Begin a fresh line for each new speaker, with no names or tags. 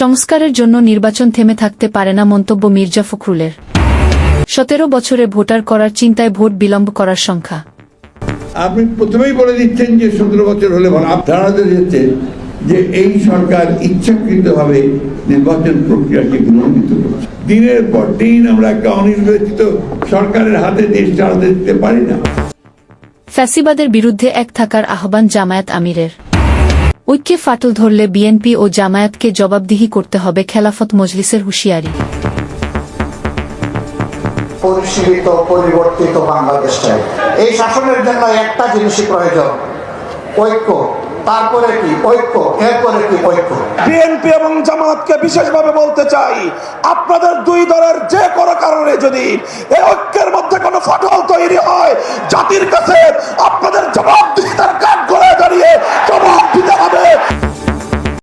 সংস্কারের জন্য নির্বাচন থেমে থাকতে পারে না মন্তব্য মির্জা ফখরুলের। সতেরো বছরে ভোটার করার চিন্তায় ভোট বিলম্ব করার সংখ্যা।
আপনি প্রথমেই বলে দিচ্ছেন যে সতেরো বছর হলে যাচ্ছে যে এই সরকার ইচ্ছাকৃতভাবে নির্বাচন প্রক্রিয়াকে বিলম্বিত করছে। দিনের পর দিন আমরা একটা অনির্বাচিত সরকারের হাতে দেশ চালাতে দিতে পারি না।
ফ্যাসিবাদের বিরুদ্ধে এক থাকার আহ্বান জামায়াত আমিরের। ঐক্যে ফাটল ধরলে বিএনপি ও জামায়াতকে জবাবদিহি করতে হবে খেলাফত মজলিসের হুঁশিয়ারি।
পরিশীলিত পরিবর্তিত বাংলাদেশ চাই এই শাসনের জন্য একটা জিনিসই প্রয়োজন ঐক্য। তারপরে কি? ঐক্য। এরপরে কি ঐক্য?
বিএনপি এবং জামাতকে বিশেষভাবে বলতে চাই আপনাদের দুই দলের যে কোনো কারণে যদি এই ঐক্যের মধ্যে কোনো ফাটল তৈরি হয় জাতির কাছে